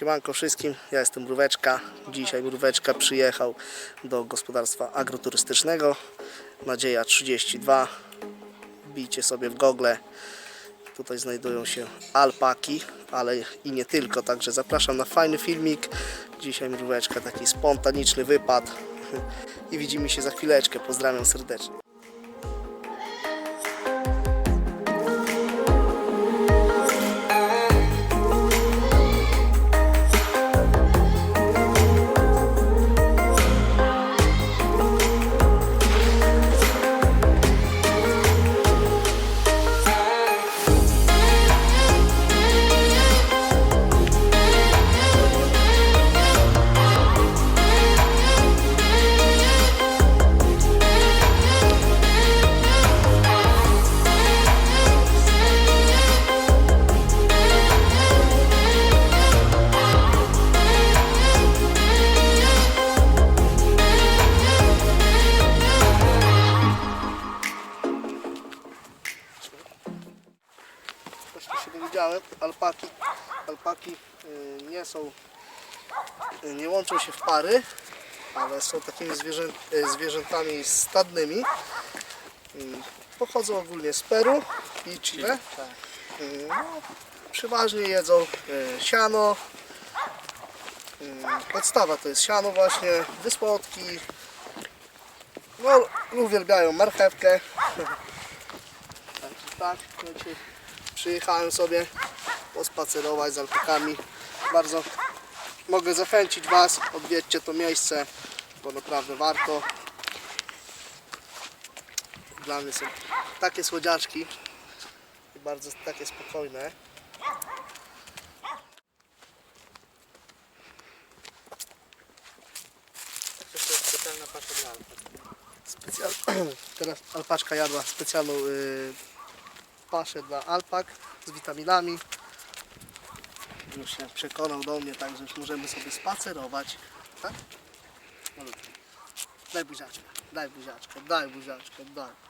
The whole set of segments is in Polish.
Siemanko wszystkim, ja jestem Mróweczka. Dzisiaj Mróweczka przyjechał do gospodarstwa agroturystycznego Nadzieja 32. Bijcie sobie w Google. Tutaj znajdują się alpaki, ale i nie tylko, także zapraszam na fajny filmik. Dzisiaj Mróweczka, taki spontaniczny wypad i widzimy się za chwileczkę. Pozdrawiam serdecznie. Się dowiedziałem, alpaki, alpaki y, nie są, y, nie łączą się w pary, ale są takimi zwierzę, y, zwierzętami stadnymi. Pochodzą ogólnie z Peru i Chile. No, przeważnie jedzą siano. Podstawa to jest siano właśnie, wysłodki. No, uwielbiają marchewkę. Tak, dzisiaj przyjechałem sobie pospacerować z alpakami. Bardzo mogę zachęcić Was, odwiedźcie to miejsce, bo naprawdę warto. Dla mnie są takie słodziaczki i bardzo takie spokojne. Specjalna. Teraz alpaczka jadła specjalną y, paszę dla alpak z witaminami. Już się przekonał do mnie, także już możemy sobie spacerować. Tak? Daj buziaczkę, daj buziaczkę, daj buziaczkę, daj.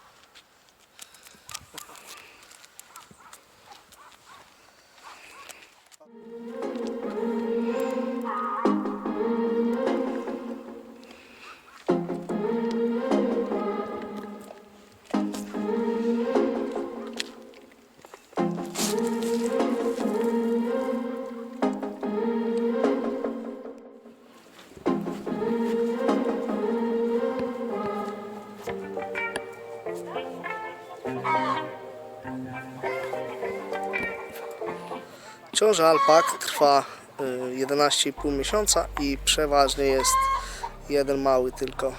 Ciąża alpak trwa y, 11,5 miesiąca i przeważnie jest jeden mały tylko.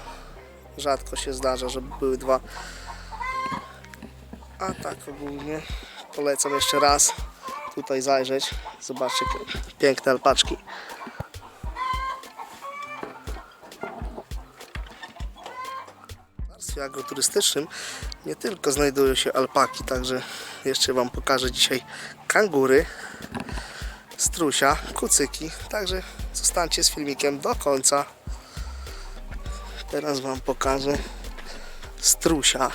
Rzadko się zdarza, żeby były dwa. A tak ogólnie polecam jeszcze raz tutaj zajrzeć. Zobaczcie piękne alpaczki. Gospodarstwie agroturystycznym nie tylko znajdują się alpaki, także jeszcze Wam pokażę dzisiaj kangury, strusia, kucyki, także zostańcie z filmikiem do końca. Teraz Wam pokażę strusia.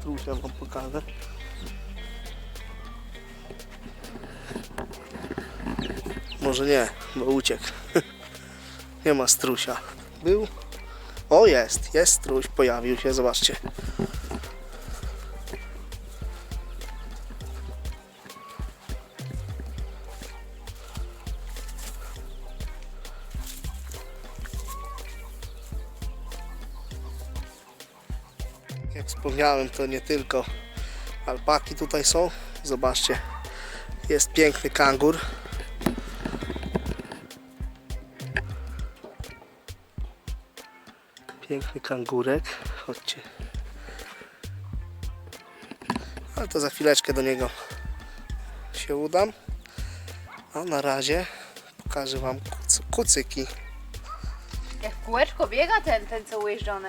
Strusia Wam pokażę. Może nie, bo uciekł. Nie ma strusia. Był? O jest, jest struś, pojawił się, zobaczcie. Jak wspomniałem, to nie tylko alpaki tutaj są. Zobaczcie, jest piękny kangur. Piękny kangurek. Chodźcie. Ale to za chwileczkę do niego się udam. A na razie pokażę Wam kuc- kucyki. Jak w kółeczko biega ten, ten co ujeżdżony.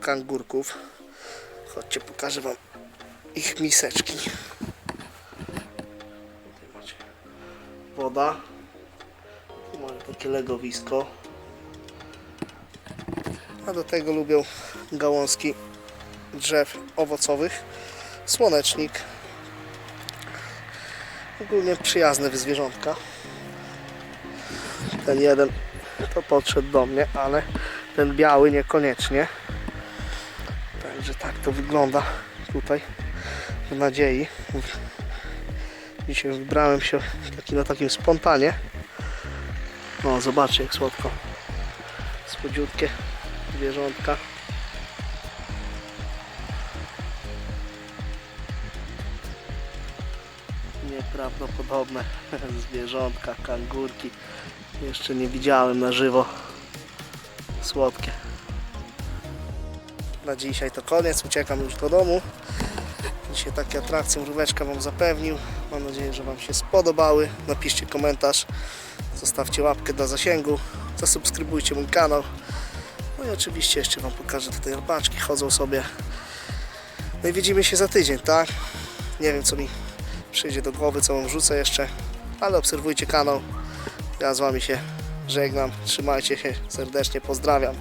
Kangurków. Chodźcie, pokażę Wam ich miseczki. Woda. Tu mają takie legowisko. A do tego lubią gałązki drzew owocowych. Słonecznik. Ogólnie przyjazne zwierzątka. Ten jeden to podszedł do mnie, ale ten biały niekoniecznie. Także tak to wygląda tutaj w nadziei. Dzisiaj wybrałem się taki, na takim spontanie. No zobaczcie jak słodko. Słodziutkie zwierzątka. Nieprawdopodobne zwierzątka, kangurki. Jeszcze nie widziałem na żywo. Słodkie. Na dzisiaj to koniec, uciekam już do domu. Dzisiaj takie atrakcje mróweczka Wam zapewnił. Mam nadzieję, że Wam się spodobały. Napiszcie komentarz, zostawcie łapkę dla zasięgu, zasubskrybujcie mój kanał. No i oczywiście jeszcze Wam pokażę tutaj robaczki, chodzą sobie. No i widzimy się za tydzień, tak? Nie wiem co mi przyjdzie do głowy, co Wam wrzucę jeszcze, ale obserwujcie kanał. Ja z Wami się żegnam. Trzymajcie się serdecznie, pozdrawiam.